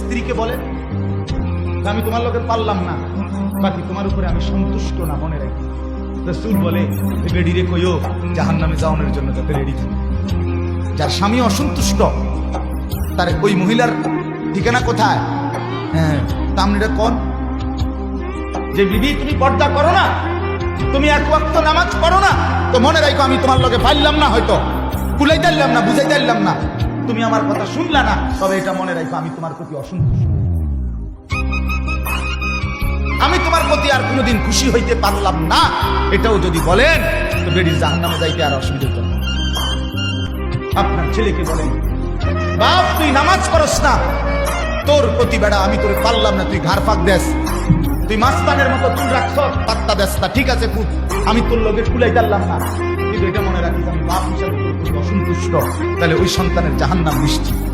স্ত্রীকে বলে, আমি তোমার লোকে পারলাম না। বাকি তোমার উপরে আমি সন্তুষ্ট না, মনে রাখি। রসুল বলে রেডিরে কইও জাহান নামে যাওয়ানোর জন্য যাতে রেডি থাকে। যার স্বামী অসন্তুষ্ট, তার ওই মহিলার ঠিকানা কোথায়? হ্যাঁ তামনিটা কোন? যে বিবি, তুমি পর্দা করো না, তুমি এক ওয়াক্ত নামাজ পড়ো না, তো মনে রাখো আমি তোমার লগে পারলাম না হয়তো। কুলাই দিলাম না বুঝাই দিলাম না। তুমি আমার কথা শুনলা না, তবে এটা মনে রাখো আমি তোমার প্রতি অসন্তুষ্ট আমি তোমার প্রতি আর কোনোদিন খুশি হইতে পারলাম না। এটাও যদি বলেন, তো বেডির জাহান নামে যাইতে আর অসুবিধা হতো আপনার ছেলেকে বলেন, বাপ, তুই নামাজ করস না। তোর প্রতি বেড়া আমি তোর পারলাম না, তুই ঘাড় ফাঁক দেস। তুই মাস্তানের মতো চুল রাখছ, পাত্তা না। ঠিক আছে আমি তোর লোকের কুলাই পারলাম না। এটা মনে রাখিস আমি বাপ হিসাবে অসন্তুষ্ট। তাহলে ওই সন্তানের জাহান্নাম নিশ্চিত।